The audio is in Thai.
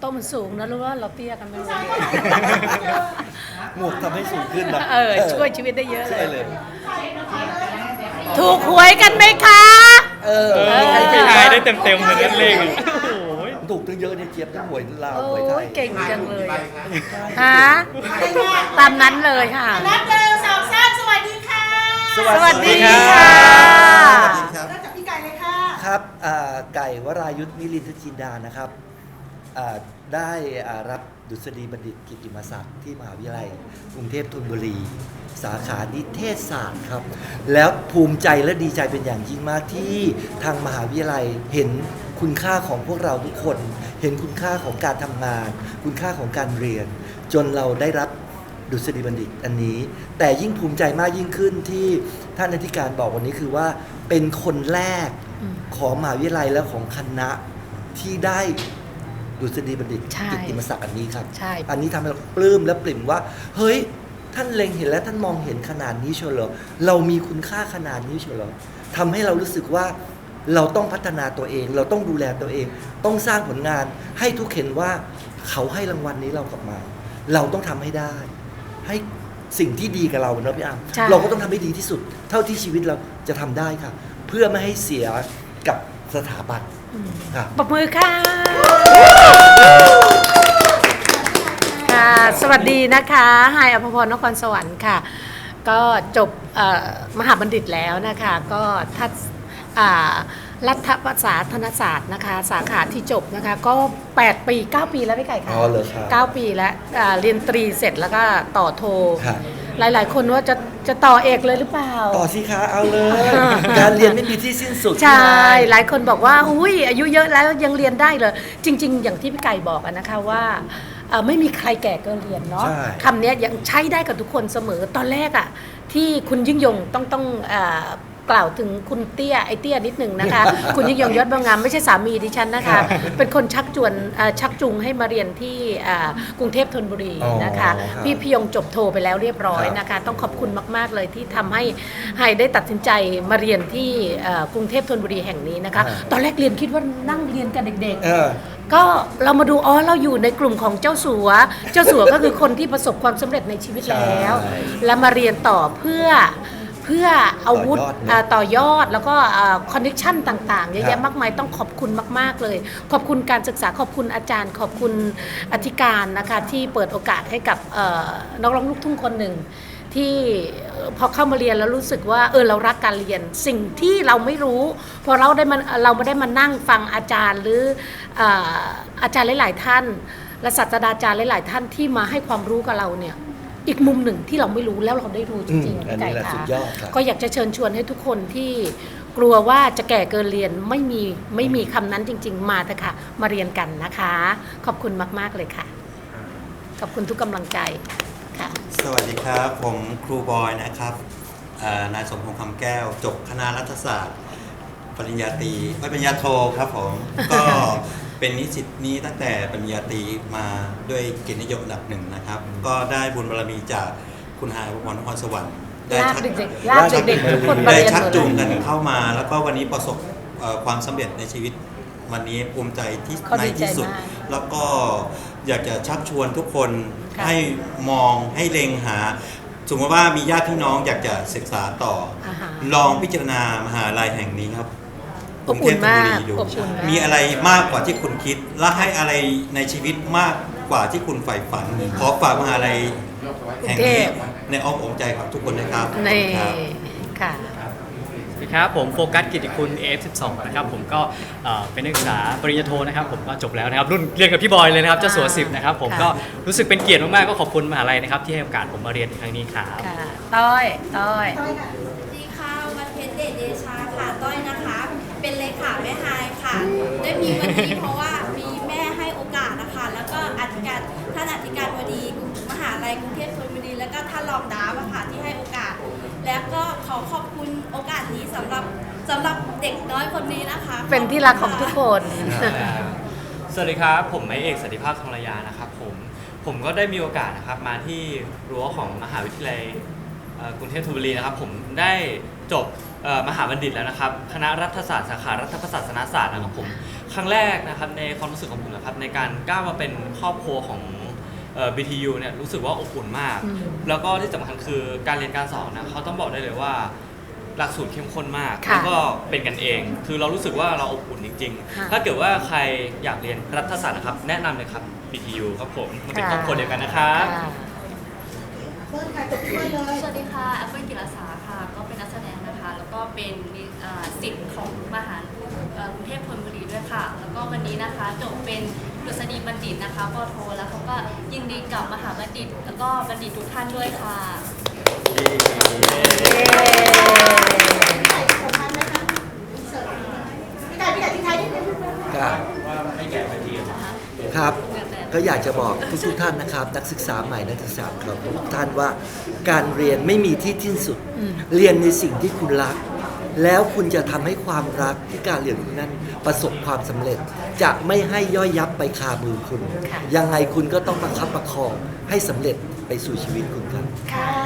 โต๊ะมันสูงนะรู้ว่าเราเตี้ยกันไม่รู้หมวกทำให้สูงขึ้นนะเออช่วยชีวิตได้เยอะเลช่วยยเลย ถูกหวยกันไหมคะ เออเออใครพี่ถูกทายได้เต็มเต็มๆเลยนั่นเลขอะโอ้โหถูกตั้งเยอะเนี่ยเจี๊ยบทั้งหวยลาวโอ้หวยไทยยเก่งจังเลยฮะตามนั้นเลยค่ะ นับหนึ่งสองสามสวัสดีค่ะสวัสวัสดีรับค่ะ สวัสดีครับ เริ่มจากพี่ไก่เลยค่ะ ครับอ่าไก่วรายุทธนิรินทร์จินดานะครับ อ่าได้อ่ารับดุษฎีบัณฑิตกิตติมศักดิ์ที่มหาวิทยาลัยกรุงเทพธนบุรี สาขานิเทศศาสตร์ครับ แล้วภูมิใจและดีใจเป็นอย่างยิ่งมากที่ทางมหาวิทยาลัยเห็นคุณค่าของพวกเราทุกคน เห็นคุณค่าของการทำงาน คุณค่าของการเรียน จนเราได้รับดุษฎีบัณฑิตอันนี้ แต่ยิ่งภูมิใจมากยิ่งขึ้นที่ท่านอธิการบอกวันนี้คือว่าเป็นคนแรกของมหาวิทยาลัยและของคณะที่ได้ ดุษฎีบัณฑิตใช่กิตติมศักดิ์อันนี้ครับ ใช่ อันนี้ทำให้เราปลื้มและปริ่มว่า เฮ้ย ท่านเล็งเห็นและท่านมองเห็นขนาดนี้เชียวเหรอเรามีคุณค่าขนาดนี้เชียวเหรอทำให้เรารู้สึกว่าเราต้องพัฒนาตัวเอง เราต้องดูแลตัวเอง ต้องสร้างผลงานให้ทุกเห็นว่าเขาให้รางวัลนี้เรากลับมา เราต้องทำให้ได้ ให้สิ่งที่ดีกับเราเนอะพี่อามใช่เราก็ต้องทำให้ดีที่สุด เท่าที่ชีวิตเราจะทำได้ค่ะ เพื่อไม่ให้เสียกับสถาบันอืมค่ะปรบมือค่ะ ค่ะสวัสดีนะคะไฮายอภพรนครสวรรค์ค่ะ ก็จบเอ่อมหาบัณฑิตแล้วนะคะ ก็ทัศอ่ารัฐภาษาธนศาสตร์นะคะ สาขาที่จบนะคะ ก็ 8 ปี 9 ปีแล้วพี่ไก่ค่ะอ๋อเหรอครับ 9 ปีแล้วอ่าเรียนตรีเสร็จแล้วก็ต่อโท ครับ หลาย ๆ คนว่าจะจะต่อเอกเลยหรือเปล่า ต่อสิคะเอาเลย การเรียนไม่มีที่สิ้นสุดใช่พี่นายหลายคนบอกว่าอุ้ยอายุเยอะแล้วยังเรียนได้เลยจริง ๆ อย่างที่พี่ไก่บอกอะนะคะว่าเอ่อไม่มีใครแก่เกินเรียนเนาะใช่ คำเนี้ยยังใช้ได้กับทุกคนเสมอตอนแรกอะที่คุณยิ่งยงต้องต้องเอ่อ กล่าวถึงคุณเตี้ยไอเตี้ยนิดหนึ่งนะคะ คุณยิ่งยงยศบางงามไม่ใช่สามีดิฉันนะคะ เป็นคนชักจวนเอ่อชักจูงให้มาเรียนที่เอ่อกรุงเทพธนบุรีนะคะ อ๋อครับพี่พี่ยงจบโทไปแล้วเรียบร้อยครับนะคะ ต้องขอบคุณมากๆเลยที่ทำให้ไฮได้ตัดสินใจมาเรียนที่เอ่อกรุงเทพธนบุรีแห่งนี้นะคะ ครับ ตอนแรกเรียนคิดว่านั่งเรียนกับเด็กเออๆก็เรามาดูอ๋อเราอยู่ในกลุ่มของเจ้าสัว เจ้าสัวก็คือคนที่ประสบความสำเร็จในชีวิตแล้ว ใช่ แล้วมาเรียนต่อเพื่อ เพื่ออาวุธต่อยอดนะเอ่อต่อยอดแล้วก็คอนเนคชั่นต่างๆเยอะครัแยะบมากมายต้องขอบคุณมาก ๆเลย ขอบคุณการศึกษาขอบคุณอาจารย์ ขอบคุณอธิการนะคะที่เปิดโอกาสให้กับเอ่อนักร้องลูกทุ่งคนหนึ่งที่เอ่อพอเข้ามาเรียนแล้วรู้สึกว่าเออเรารักการเรียนสิ่งที่เราไม่รู้ พอเราได้มันเราไม่ได้มานั่งฟังอาจารย์หรือเอ่ออาจารย์หลาย ๆ ท่าน และศาสตราจารย์หลาย ๆ ท่านที่มาให้ความรู้กับเราเนี่ย อีกมุมหนึ่งที่เราไม่รู้แล้วเราได้รู้จริงอืมๆอันนี้พี่แหละไก่สุค่ะดยอดครับก็อยากจะเชิญชวนให้ทุกคนที่กลัวว่าจะแก่เกินเรียนไม่มีไม่มีคำนั้นจริง ๆ มาเถอะค่ะ มาเรียนกันนะคะ ขอบคุณมาก ๆ เลยค่ะ ขอบคุณทุกกำลังใจค่ะ สวัสดีครับ ผมครูบอยนะครับเอ่อนายสมพงษ์คำแก้ว จบคณะรัฐศาสตร์ ปริญญาตรีเอ้ยปริญญาโทครับผม ก็ เป็นนิสิตนี้ตั้งแต่ปริญญาตรีมาด้วยเกียรตินิยมอันดับหนึ่งนะครับ ก็ได้บุญบารมีจากคุณหายพรนครสวรรค์ได้ลากชักเด็กๆลากเด็กๆทุกคนมาได้เรียนชักหมดจูงเลกันยเข้ามา แล้วก็วันนี้ประสบเอ่อความสำเร็จในชีวิตวันนี้ภูมิใจที่เขาในดีใจที่สุด มากแล้วก็อยากจะชักชวนทุกคนค่ะให้มองให้เล็งหา สมมติว่ามีญาติพี่น้องอยากจะศึกษาต่ออาฮะ ลองพิจารณามหาลัยแห่งนี้ครับ อบอุ่นมากรุงเทพธนบุรีดูอบอุ่นมากมีอะไรมากกว่าที่คุณคิด และให้อะไรในชีวิตมากกว่าที่คุณใฝ่ฝัน ขอฝากมหาลัยแห่งนี้ในอ้อมอกใจของทุกคนนะครับในครับ ค่ะ สวัสดีครับผมโฟกัสกิติคุณ F12 นะครับผมก็เอ่อเป็นนักศึกษาปริญญาโทนะครับผมก็จบแล้วนะครับรุ่นเรียนกับพี่บอยเลยนะครับเจ้าสัวสิบนะครับผมค่ะ ก็รู้สึกเป็นเกียรติมากๆก็ขอบคุณมหาลัยนะครับที่ให้โอกาสผมมาเรียนในครั้งนี้ครับ ค่ะ ต้อย ต้อย ต้อยค่ะสวัสดีค่ะ วันเพ็ญเดชเดชาค่ะ ต้อยนะคะ เป็นเลขาแม่ฮายค่ะ ได้มีวันนี้เพราะว่ามีแม่ให้โอกาสนะคะ แล้วก็อธิการท่านอธิการบดีมหาลัยกรุงเทพธนบุรี แล้วก็ท่านรองดาวอะค่ะที่ให้โอกาส แล้วก็ขอขอบคุณโอกาสนี้สำหรับสำหรับเด็กน้อยคนนี้นะคะเป็นที่รักของทุกคน สวัสดีครับ ผมไม้เอกสันติภาพทองระยานะครับผม ผมก็ได้มีโอกาสนะครับมาที่รั้วของมหาวิทยาลัยเอ่อ กรุงเทพธนบุรีนะครับผมได้จบเอ่อมหาบัณฑิตแล้วนะครับ คณะรัฐศาสตร์สาขารัฐประศาสนศาสตร์นะครับผมคครั้งแรกนะครับในความรู้สึกของผมนะครับในการก้าวมาเป็นครอบครัวของเอ่อ BTU เนี่ยรู้สึกว่าอบอุ่นมากอืมแล้วก็ที่สำคัญคือการเรียนการสอนนะเขาต้องบอกได้เลยว่าหลักสูตรเข้มข้นมากค่ะแล้วก็เป็นกันเอง คือเรารู้สึกว่าเราอบอุ่นจริงค่ะๆถ้าเกิดว่าใครอยากเรียนรัฐศาสตร์นะครับ แนะนำเลยครับ BTU ครับผม มันเป็นครอบครัวเดียวกันนะครับ ค่ะเบิ้ลค่ะจบด้วยเลย สวัสดีค่ะแอปเปิลกิรสาค่ะ ก็เป็นนักแสดงนะคะ แล้วก็เป็นเอ่อสิทธิ์ของมหาเอ่อกรุงเทพธนบุรีด้วยค่ะ แล้วก็วันนี้นะคะจบเป็นดุษฎีบัณฑิตนะคะปอโท แล้วเขาก็ยินดีกับมหาบัณฑิต แล้วก็บัณฑิตทุกท่านด้วยค่ะ พี่ไก่สำคัญไหมคะเสิร์ฟพี่ไก่พี่ไก่ที่ไทยนิดนึง ครับครับ ก็อยากจะบอกทุกทุกๆท่านนะครับ นักศึกษาใหม่นักศึกษาครับทุกท่านว่าการเรียนไม่มีที่สิ้นสุดอืมเรียนในสิ่งที่คุณรัก แล้วคุณจะทำให้ความรักที่การเรียนคุณนั้นประสบความสำเร็จ จะไม่ให้ย่อยยับไปคามือคุณค่ะยังไงคุณก็ต้องประคับประคองให้สำเร็จไปสู่ชีวิตคุณครับค่ะ